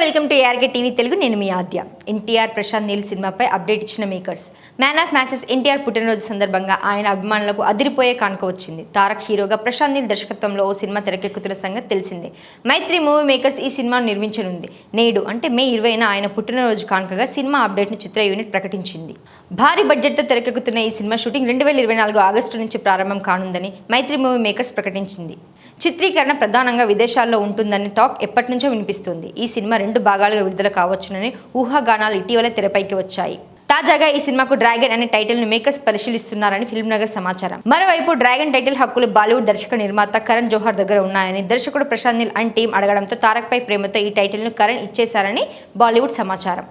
Welcome to ARK TV Telugu. నేను మీ ఆద్య. NTR Prashanth Neel సినిమాపై అప్డేట్ ఇచ్చిన makers man of masses NTR పుట్టినరోజు సందర్భంగా ఆయన అభిమానులకు అదిరిపోయే కానుక వచ్చింది. తారక్ హీరోగా ప్రశాంత్ నీల్ దర్శకత్వంలో ఓ సినిమా తెరకెక్కుతున్న సంగతి తెలిసిందే. మైత్రి మూవీ మేకర్స్ ఈ సినిమాను నిర్మించనుంది. నేడు అంటే మే ఇరవైన ఆయన పుట్టినరోజు కానుకగా సినిమా అప్డేట్ను చిత్ర యూనిట్ ప్రకటించింది. భారీ బడ్జెట్తో తెరకెక్కుతున్న ఈ సినిమా షూటింగ్ రెండు వేల ఇరవై నాలుగు ఆగస్టు నుంచి ప్రారంభం కానుందని మైత్రి మూవీ మేకర్స్ ప్రకటించింది. చిత్రీకరణ ప్రధానంగా విదేశాల్లో ఉంటుందనే టాక్ ఎప్పటి నుంచో వినిపిస్తుంది. ఈ సినిమా రెండు భాగాలుగా విడుదల కావచ్చునని ఊహాగానాలు ఇటీవల తెరపైకి వచ్చాయి. తాజాగా ఈ సినిమాకు డ్రాగన్ అనే టైటిల్ను మేకర్స్ పరిశీలిస్తున్నారని ఫిల్మ్ నగర్ సమాచారం. మరోవైపు డ్రాగన్ టైటిల్ హక్కులు బాలీవుడ్ దర్శక నిర్మాత కరణ్ జోహర్ దగ్గర ఉన్నాయని దర్శకుడు ప్రశాంత్ నీల్ అండ్ టీం అడగడంతో తారక్ పై ప్రేమతో ఈ టైటిల్ను కరణ్ ఇచ్చేశారని బాలీవుడ్ సమాచారం.